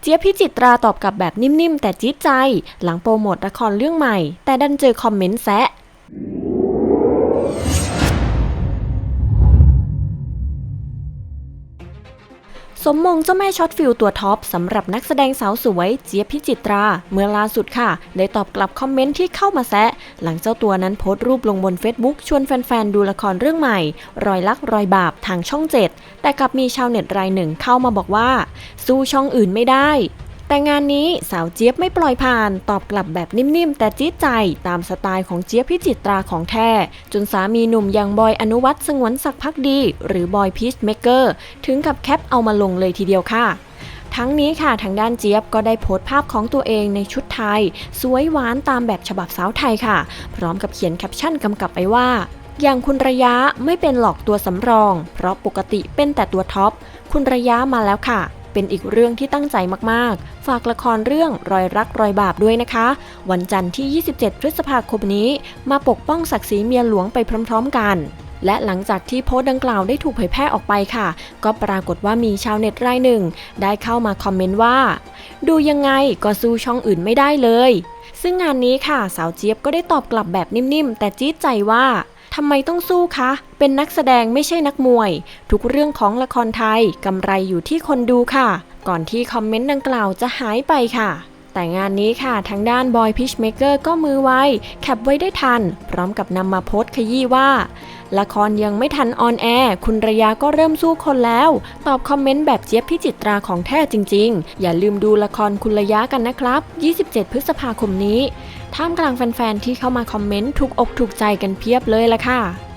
เจี๊ยบพิจิตราตอบกลับแบบนิ่มๆ แต่จี๊ดใจ หลังโปรโมทละครเรื่องใหม่ แต่ดันเจอคอมเมนต์แซะ สมมงเจ้าแม่ช็อตฟิลตัวท็อปสำหรับนักแสดงสาวสวยเจี๊ยบพิจิตรา เมื่อล่าสุดค่ะ ได้ตอบกลับคอมเมนต์ที่เข้ามาแซะ หลังเจ้าตัวนั้นโพสต์รูปลงบน Facebook ชวนแฟนๆ ดูละครเรื่องใหม่ รอยลักรอยบาปทางช่อง 7 แต่กลับมีชาวเน็ตรายหนึ่งเข้ามาบอกว่า สู้ช่องอื่นไม่ได้ แต่งานนี้สาวเจี๊ยบไม่ปล่อยผ่าน ตอบกลับแบบนิ่มๆ แต่จี๊ดใจตามสไตล์ของเจี๊ยบพิจิตราของแท้ จนสามีหนุ่มอย่างบอยอนุวัตรสงวนศักดิ์พักดี หรือบอยพีชเมเกอร์ถึงกับแคปเอามาลงเลยทีเดียวค่ะทั้งนี้ค่ะทางด้านเจี๊ยบก็ได้โพสต์ภาพของตัวเองในชุดไทย สวยหวานตามแบบฉบับสาวไทยค่ะ พร้อมกับเขียนแคปชั่นกำกับไว้ว่า อย่างคุณระยะไม่เป็นหลอกตัวสำรอง เพราะปกติเป็นแต่ตัวท็อป คุณระยะมาแล้วค่ะ เป็นอีกเรื่องที่ตั้งใจมากๆ ฝากละครเรื่องรอยรักรอยบาปด้วยนะคะ วันจันทร์ที่ 27 พฤษภาคมนี้ มาปกป้องศักดิ์ศรีเมียหลวงไปพร้อม ๆ กันและหลังจากที่โพสต์ดังกล่าวได้ถูกเผยแพร่ออกไปค่ะ ก็ปรากฏว่ามีชาวเน็ตรายหนึ่ง ได้เข้ามาคอมเมนต์ว่า ดูยังไงก็สู้ช่องอื่นไม่ได้เลย ซึ่งงานนี้ค่ะ สาวเจี๊ยบก็ได้ตอบกลับแบบนิ่มๆ แต่จี๊ดใจว่า ทำไมต้องสู้คะ เป็นนักแสดงไม่ใช่นักมวย ทุกเรื่องของละครไทยกำไรอยู่ที่คนดูค่ะ ก่อนที่คอมเมนต์ดังกล่าวจะหายไปค่ะ แต่งานนี้ค่ะทางด้านบอยพิชเมเกอร์ก็มือไวแคปไว้ได้ทัน พร้อมกับนำมาโพสต์ขยี้ว่า ละครยังไม่ทันออนแอร์คุณระยาก็เริ่มสู้คนแล้ว ตอบคอมเมนต์แบบเจี๊ยบพิจิตราของแท้จริง ๆ อย่าลืมดูละครคุณระยะกันนะครับ 27 พฤษภาคมนี้ ท่ามกลางแฟนๆที่เข้ามาคอมเมนต์ถูกอกถูกใจกันเพียบเลยละค่ะ